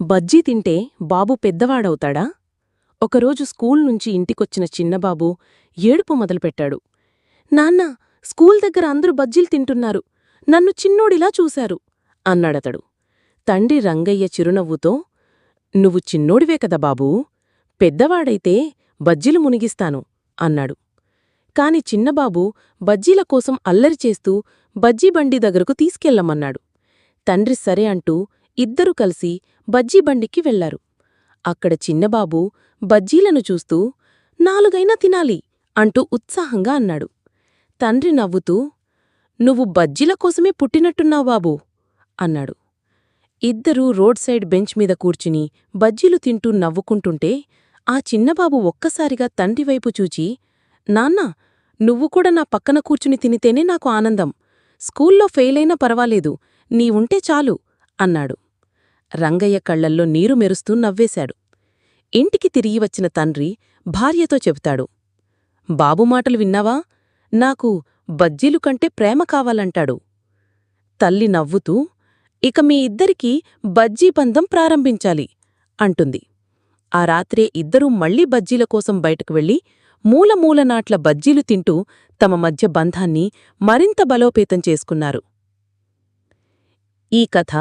బజ్జీ తింటే బాబు పెద్దవాడవుతాడా? ఒకరోజు స్కూల్ నుంచి ఇంటికొచ్చిన చిన్నబాబు ఏడుపు మొదలుపెట్టాడు. నాన్నా స్కూల్ దగ్గర అందరూ బజ్జీలు తింటున్నారు. నన్ను చిన్నోడిలా చూశారు అన్నాడతడు. తండ్రి రంగయ్య చిరునవ్వుతో నువ్వు చిన్నోడివే కదా బాబూ పెద్దవాడైతే బజ్జీలు మునిగిస్తాను అన్నాడు. కాని చిన్నబాబు బజ్జీల కోసం అల్లరి చేస్తూ బజ్జీబండి దగ్గరకు తీసుకెళ్ళమన్నాడు తండ్రి సరే అంటూ ఇద్దరూ కలిసి బజ్జీబండికి వెళ్ళారు అక్కడ చిన్నబాబు బజ్జీలను చూస్తూ నాలుగైనా తినాలి అంటూ ఉత్సాహంగా అన్నాడు. తండ్రి నవ్వుతూ నువ్వు బజ్జీల కోసమే పుట్టినట్టున్నావు బాబూ అన్నాడు. ఇద్దరూ రోడ్ సైడ్ బెంచ్ మీద కూర్చుని బజ్జీలు తింటూ నవ్వుకుంటుంటే ఆ చిన్నబాబు ఒక్కసారిగా తండ్రివైపు చూచి నాన్నా నువ్వు కూడా నా పక్కన కూర్చుని తినితేనే నాకు ఆనందం. స్కూల్లో ఫెయిలైనా పర్వాలేదు. నీవుంటే చాలు అన్నాడు. రంగయ్య కళ్ళల్లో నీరు మెరుస్తూ నవ్వేశాడు. ఇంటికి తిరిగి వచ్చిన తండ్రి భార్యతో చెబుతాడు బాబు మాటలు విన్నావా? నాకు బజ్జీలు కంటే ప్రేమ కావాలంటాడు తల్లి నవ్వుతూ ఇక మీ ఇద్దరికీ బజ్జీ పందం ప్రారంభించాలి అంటుంది. ఆ రాత్రే ఇద్దరూ మళ్ళీ బజ్జీల కోసం బయటకు వెళ్ళి మూలమూల నాట్ల బజ్జీలు తింటూ తమ మధ్య బంధాన్ని మరింత బలోపేతం చేసుకున్నారు. ఈ కథ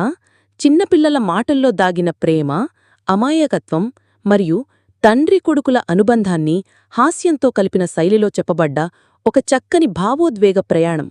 చిన్నపిల్లల మాటల్లో దాగిన ప్రేమ అమాయకత్వం మరియు తండ్రి కొడుకుల అనుబంధాన్ని హాస్యంతో కలిపిన శైలిలో చెప్పబడ్డ ఒక చక్కని భావోద్వేగ ప్రయాణం.